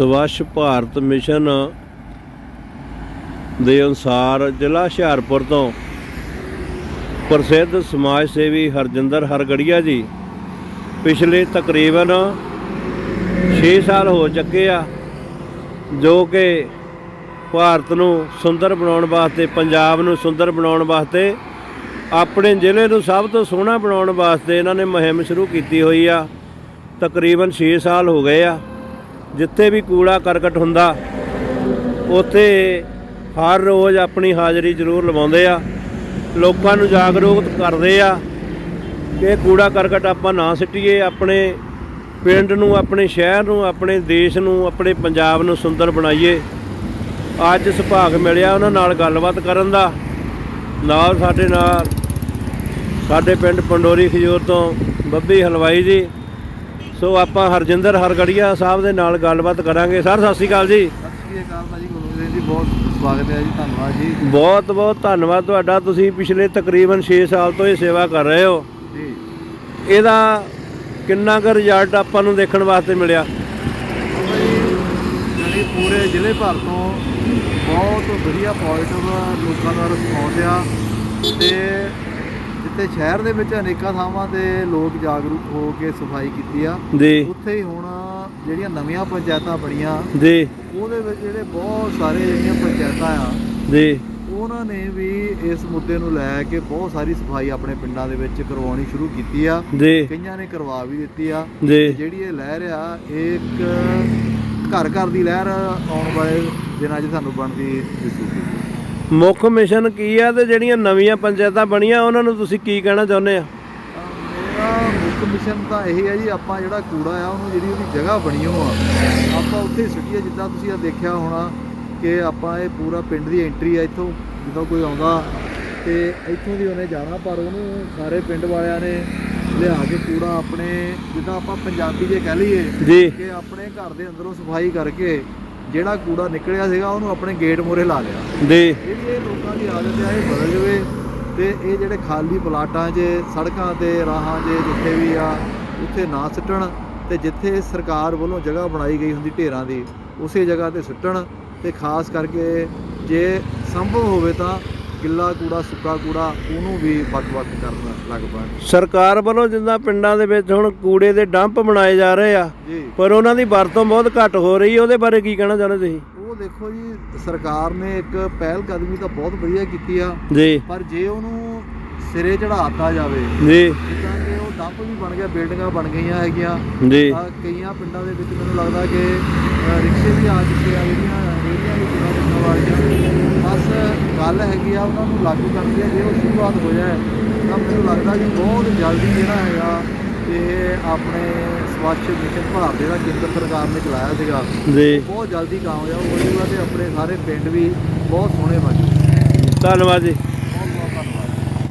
Swachh Bharat mission ਦੇ ਅਨੁਸਾਰ ਜ਼ਿਲ੍ਹਾ ਹੁਸ਼ਿਆਰਪੁਰ ਤੋਂ ਪ੍ਰਸਿੱਧ ਸਮਾਜ ਸੇਵੀ ਹਰਜਿੰਦਰ ਹਰਗੜੀਆ ਜੀ ਪਿਛਲੇ ਤਕਰੀਬਨ 6 ਸਾਲ ਹੋ ਚੁੱਕੇ ਆ, ਜੋ ਕਿ ਭਾਰਤ ਨੂੰ ਸੁੰਦਰ ਬਣਾਉਣ ਵਾਸਤੇ, ਪੰਜਾਬ ਨੂੰ ਸੁੰਦਰ ਬਣਾਉਣ ਵਾਸਤੇ, ਆਪਣੇ ਜ਼ਿਲ੍ਹੇ ਨੂੰ ਸਭ ਤੋਂ ਸੋਹਣਾ ਬਣਾਉਣ ਵਾਸਤੇ ਇਹਨਾਂ ਨੇ ਮੁਹਿੰਮ ਸ਼ੁਰੂ ਕੀਤੀ ਹੋਈ ਆ। ਤਕਰੀਬਨ 6 ਸਾਲ ਹੋ ਗਏ ਆ। ਜਿੱਥੇ ਵੀ ਕੂੜਾ ਕਰਕਟ ਹੁੰਦਾ, ਉੱਥੇ ਹਰ ਰੋਜ਼ ਆਪਣੀ ਹਾਜ਼ਰੀ ਜ਼ਰੂਰ ਲਵਾਉਂਦੇ ਆ। ਲੋਕਾਂ ਨੂੰ ਜਾਗਰੂਕ ਕਰਦੇ ਆ ਕਿ ਕੂੜਾ ਕਰਕਟ ਆਪਾਂ ਨਾ ਸਿੱਟੀਏ, ਆਪਣੇ ਪਿੰਡ ਨੂੰ, ਆਪਣੇ ਸ਼ਹਿਰ ਨੂੰ, ਆਪਣੇ ਦੇਸ਼ ਨੂੰ, ਆਪਣੇ ਪੰਜਾਬ ਨੂੰ ਸੁੰਦਰ ਬਣਾਈਏ। ਅੱਜ ਸੁਭਾਗ ਮਿਲਿਆ ਉਹਨਾਂ ਨਾਲ ਗੱਲਬਾਤ ਕਰਨ ਦਾ। ਨਾਲ ਸਾਡੇ ਨਾਲ ਸਾਡੇ ਪਿੰਡ ਪੰਡੋਰੀ ਖਜੂਰ ਤੋਂ ਬੱਬੀ ਹਲਵਾਈ ਜੀ। ਸੋ ਆਪਾਂ ਹਰਜਿੰਦਰ ਹਰਗੜੀਆ ਸਾਹਿਬ ਦੇ ਨਾਲ ਗੱਲਬਾਤ ਕਰਾਂਗੇ। ਸਰ ਸਤਿ ਸ਼੍ਰੀ ਅਕਾਲ ਜੀ। ਸਤਿ ਸ਼੍ਰੀ ਅਕਾਲ ਭਾਜੀ ਜੀ ਬਹੁਤ ਸਵਾਗਤ ਹੈ ਜੀ ਧੰਨਵਾਦ ਜੀ। ਬਹੁਤ ਬਹੁਤ ਧੰਨਵਾਦ ਤੁਹਾਡਾ। ਤੁਸੀਂ ਪਿਛਲੇ ਤਕਰੀਬਨ 6 ਸਾਲ ਤੋਂ ਇਹ ਸੇਵਾ ਕਰ ਰਹੇ ਹੋ। ਜੀ। ਇਹਦਾ ਕਿੰਨਾ ਕੁ ਰਿਜ਼ਲਟ ਆਪਾਂ ਨੂੰ ਦੇਖਣ ਵਾਸਤੇ ਮਿਲਿਆ? ਜਿਹੜੀ ਪੂਰੇ ਜ਼ਿਲ੍ਹੇ ਭਰ ਤੋਂ ਬਹੁਤ ਵਧੀਆ ਪੋਜ਼ਿਟਿਵ ਲੋਕਾਂ ਦਾ ਰਿਸਪੌਂਸ ਆ। ਤੇ ਜਿੱਥੇ ਸ਼ਹਿਰ ਦੇ ਵਿੱਚ ਅਨੇਕਾਂ ਥਾਵਾਂ ਤੇ ਲੋਕ ਜਾਗਰੂਕ ਹੋ ਕੇ ਸਫ਼ਾਈ ਕੀਤੀ ਆ। ਜੀ। ਉੱਥੇ ਹੀ ਹੁਣ ਜਿਹੜੀਆਂ ਨਵੀਆਂ ਪੰਚਾਇਤਾਂ ਬਣੀਆਂ ਜੀ। ਉਹਦੇ ਵਿੱਚ ਜਿਹੜੇ ਬਹੁਤ ਸਾਰੇ ਜਿਹੜੀਆਂ ਪੰਚਾਇਤਾਂ ਆ ਜੀ। ਉਹਨਾਂ ਨੇ ਵੀ ਇਸ ਮੁੱਦੇ ਨੂੰ ਲੈ ਕੇ ਬਹੁਤ ਸਾਰੀ ਸਫ਼ਾਈ ਆਪਣੇ ਪਿੰਡਾਂ ਦੇ ਵਿੱਚ ਕਰਵਾਉਣੀ ਸ਼ੁਰੂ ਕੀਤੀ ਆ। ਜੀ। ਕਈਆਂ ਨੇ ਕਰਵਾ ਵੀ ਦਿੱਤੀ ਆ। ਜੀ। ਜਿਹੜੀ ਇਹ ਲਹਿਰ ਆ ਇਹ ਇੱਕ ਘਰ ਘਰ ਦੀ ਲਹਿਰ ਆਉਣ ਵਾਲੇ ਦਿਨਾਂ 'ਚ ਸਾਨੂੰ ਬਣਦੀ ਦਿਸੂਗੀ। ਮੁੱਖ ਮਿਸ਼ਨ ਕੀ ਆ ਤੇ ਜਿਹੜੀਆਂ ਨਵੀਆਂ ਪੰਚਾਇਤਾਂ ਬਣੀਆਂ ਉਹਨਾਂ ਨੂੰ ਤੁਸੀਂ ਕੀ ਕਹਿਣਾ ਚਾਹੁੰਦੇ ਆ? ਮੇਰਾ ਮੁੱਖ ਮਿਸ਼ਨ ਤਾਂ ਇਹ ਹੈ ਜੀ ਆਪਾਂ ਜਿਹੜਾ ਕੂੜਾ ਆ ਉਹਨੂੰ ਜਿਹੜੀ ਉਹਦੀ ਜਗ੍ਹਾ ਬਣੀ ਹੋ ਆ ਆਪਾਂ ਉੱਥੇ ਸੁੱਟੀਏ ਜਿੱਦਾਂ ਤੁਸੀਂ ਆ ਦੇਖਿਆ ਹੋਣਾ ਕਿ ਆਪਾਂ ਇਹ ਪੂਰਾ ਪਿੰਡ ਦੀ ਐਂਟਰੀ ਆ ਇੱਥੋਂ ਜਦੋਂ ਕੋਈ ਆਉਂਦਾ ਤੇ ਇੱਥੋਂ ਦੀ ਉਹਨੇ ਜਾਣਾ ਪਰ ਉਹਨੂੰ ਸਾਰੇ ਪਿੰਡ ਵਾਲਿਆਂ ਨੇ ਲਿਆ ਕੇ ਕੂੜਾ ਆਪਣੇ ਜਿੱਦਾਂ ਆਪਾਂ ਪੰਜਾਬੀ ਜੇ ਕਹਿ ਲਈਏ ਕਿ ਆਪਣੇ ਘਰ ਦੇ ਅੰਦਰੋਂ ਸਫ਼ਾਈ ਕਰਕੇ ਜਿਹੜਾ ਕੂੜਾ ਨਿਕਲਿਆ ਸੀਗਾ ਉਹਨੂੰ ਆਪਣੇ ਗੇਟ ਮੂਹਰੇ ਲਾ ਲਿਆ। ਜੀ। ਜਿਹੜੀ ਇਹ ਲੋਕਾਂ ਦੀ ਆਦਤ ਆ ਇਹ ਬਦਲ ਜਾਵੇ ਤੇ ਇਹ ਜਿਹੜੇ ਖਾਲੀ ਪਲਾਟਾਂ 'ਚ ਸੜਕਾਂ ਤੇ ਰਾਹਾਂ 'ਚ ਜਿੱਥੇ ਵੀ ਆ ਉੱਥੇ ਨਾ ਸਿੱਟਣ ਤੇ ਜਿੱਥੇ ਸਰਕਾਰ ਵੱਲੋਂ ਜਗ੍ਹਾ ਬਣਾਈ ਗਈ ਹੁੰਦੀ ਢੇਰਾਂ ਦੀ ਉਸੇ ਜਗ੍ਹਾ ਤੇ ਸਿੱਟਣ ਤੇ ਖਾਸ ਕਰਕੇ ਜੇ ਸੰਭਵ ਹੋਵੇ ਤਾਂ ਗਿੱਲਾ ਕੂੜਾ ਸੁੱਕਾ ਕੂੜਾ ਉਹਨੂੰ ਵੀ ਵੱਖ-ਵੱਖ ਕਰਨ ਲੱਗ ਪੈਣ ਸਰਕਾਰ ਵੱਲੋਂ ਜਿੱਦਾਂ ਪਿੰਡਾਂ ਦੇ ਵਿੱਚ ਹੁਣ ਕੂੜੇ ਦੇ ਡੰਪ ਬਣਾਏ ਜਾ ਰਹੇ ਆ ਪਰ ਉਹਨਾਂ ਦੀ ਵਰਤੋਂ ਬਹੁਤ ਘੱਟ ਹੋ ਰਹੀ ਹੈ ਉਹਦੇ ਬਾਰੇ ਕੀ ਕਹਿਣਾ ਚਾਹੁੰਦੇ ਤੁਸੀਂ? ਉਹ ਦੇਖੋ ਜੀ ਸਰਕਾਰ ਨੇ ਇੱਕ ਪਹਿਲ ਕਦਮੀ ਤਾਂ ਬਹੁਤ ਵਧੀਆ ਕੀਤੀ ਆ। ਜੀ। ਪਰ ਜੇ ਉਹਨੂੰ ਸਿਰੇ ਚੜਾਤਾ ਜਾਵੇ ਜੀ। ਜਿੱਦਾਂ ਕਿ ਉਹ ਡੰਪ ਵੀ ਬਣ ਗਿਆ ਬਿਲਡਿੰਗਾਂ ਬਣ ਗਈਆਂ ਹੈਗੀਆਂ। ਜੀ। ਕਈਆਂ ਪਿੰਡਾਂ ਦੇ ਵਿੱਚ ਮੈਨੂੰ ਲੱਗਦਾ ਕਿ ਰਿਕਸ਼ੇ ਵੀ ਆ ਚੁੱਕੇ ਆ ਜਿਹੜੀਆਂ ਰੇਹੜੀਆਂ ਵੀ ਕਿੰਨਾ ਚੱਕਣ ਵਾਲੀਆਂ ਬਸ ਹੈਗੀ ਆ ਉਹਨਾਂ ਨੂੰ ਲਾਗੂ ਕਰਨ ਦੀ ਆ। ਜੇ ਉਹ ਸ਼ੁਰੂਆਤ ਹੋ ਜਾਏ ਤਾਂ ਮੈਨੂੰ ਲੱਗਦਾ ਕਿ ਬਹੁਤ ਜਲਦੀ ਜਿਹੜਾ ਹੈਗਾ ਇਹ ਆਪਣੇ ਸਵੱਛ ਮਿਸ਼ਨ ਭਾਰਤ ਜਿਹੜਾ ਕੇਂਦਰ ਸਰਕਾਰ ਨੇ ਚਲਾਇਆ ਸੀਗਾ। ਜੀ। ਬਹੁਤ ਜਲਦੀ ਕਾਮਯਾਬ ਹੋ ਜਾਊਗਾ ਤੇ ਆਪਣੇ ਸਾਰੇ ਪਿੰਡ ਵੀ ਬਹੁਤ ਸੋਹਣੇ ਬਣ। ਜਾਣਗੇ ਧੰਨਵਾਦ ਜੀ।